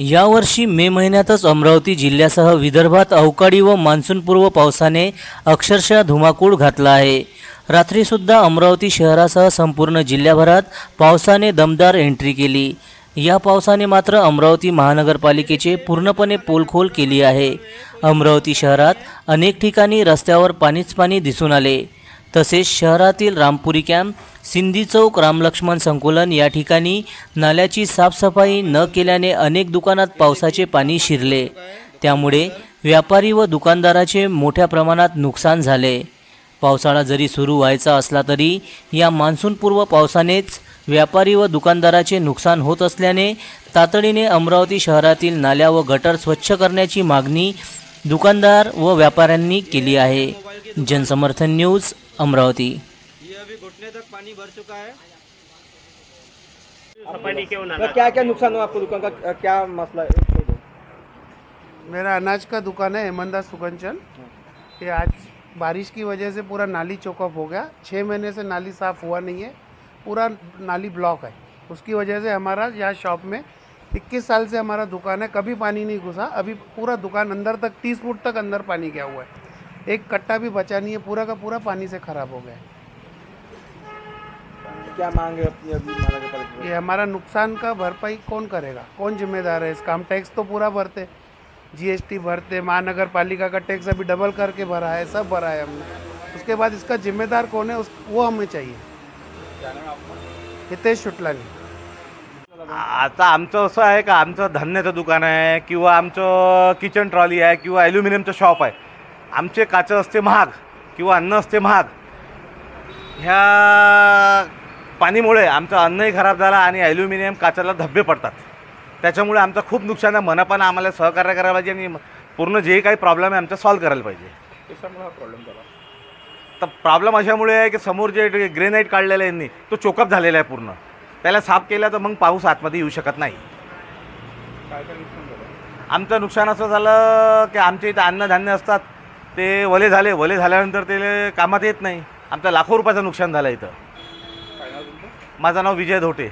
यावर्षी मे महिन्यातच अमरावती जिल्ह्यासह विदर्भात अवकाळी व मान्सूनपूर्व पावसाने अक्षरशः धुमाकूळ घातला आहे. रात्रीसुद्धा अमरावती शहरासह संपूर्ण जिल्ह्याभरात पावसाने दमदार एंट्री केली. या पावसाने मात्र अमरावती महानगरपालिकेचे पूर्णपणे पोलखोल केली आहे. अमरावती शहरात अनेक ठिकाणी रस्त्यावर पाणीच पाणी दिसून आले. तसेच शहरातील रामपुरी कॅम्प सिंधी चौक रामलक्ष्मण संकुलन या ठिकाणी नाल्याची साफसफाई न केल्याने अनेक दुकानात पावसाचे पाणी शिरले. त्यामुळे व्यापारी व दुकानदाराचे मोठ्या प्रमाणात नुकसान झाले. पावसाळा जरी सुरू व्हायचा असला तरी या मान्सूनपूर्व पावसानेच व्यापारी व दुकानदाराचे नुकसान होत असल्याने तातडीने अमरावती शहरातील नाल्या व गटर स्वच्छ करण्याची मागणी दुकानदार व व्यापाऱ्यांनी केली आहे. जनसमर्थन न्यूज़ अमरावती। ये अभी घुटने तक पानी भर चुका है पानी क्यों ना तो क्या क्या नुकसान हुआ आपको दुकान का? क्या मसला है। मेरा अनाज का दुकान है हेमंदा सुगंचन। ये आज बारिश की वजह से पूरा नाली चौकअप हो गया। छः महीने से नाली साफ़ हुआ नहीं है। पूरा नाली ब्लॉक है। उसकी वजह से हमारा यहाँ शॉप में 21 साल से हमारा दुकान है। कभी पानी नहीं घुसा। अभी पूरा दुकान अंदर तक 30 फुट तक अंदर पानी गया हुआ है। एक कट्टा भी बचा नहीं है पूरा का पूरा पानी से ख़राब हो गया। है क्या मांग है अपनी अभी ये हमारा नुकसान का भरपाई कौन करेगा? कौन जिम्मेदार है इसका हम टैक्स तो पूरा भरते। जीएसटी भरते महानगर पालिका का टैक्स अभी डबल करके भरा है सब भरा है हमने। उसके बाद इसका जिम्मेदार कौन है उस वो हमें चाहिए। हितेश शुक्लानी आता आमचं असं आहे का? आमचं धान्याचं दुकान आहे किंवा आमचं किचन ट्रॉली आहे किंवा ॲल्युमिनियमचं शॉप आहे. आमचे काचं असते महाग किंवा अन्न असते महाग. ह्या पाणीमुळे आमचं अन्नही खराब झालं आणि ॲल्युमिनियम काचाला धब्बे पडतात. त्याच्यामुळे आमचं खूप नुकसान आहे. मनापानं आम्हाला सहकार्य करायला पाहिजे आणि पूर्ण जे काही प्रॉब्लेम आहे आमचा सॉल्व्ह करायला पाहिजे. तर प्रॉब्लेम अशामुळे आहे की समोर जे ग्रेनाईट काढलेलं आहे यांनी तो चोकअप झालेला आहे पूर्ण. त्याला साफ केला तर मग पाऊस आतमध्ये येऊ शकत नाही. आमचं नुकसान असं झालं की आमच्या इथं अन्नधान्य असतात. ते वले झाले वले झाल्यानंतर ते कामात येत नाही. आमचं लाखो रुपयाचं नुकसान झालं इथं. माझं नाव विजय धोटे.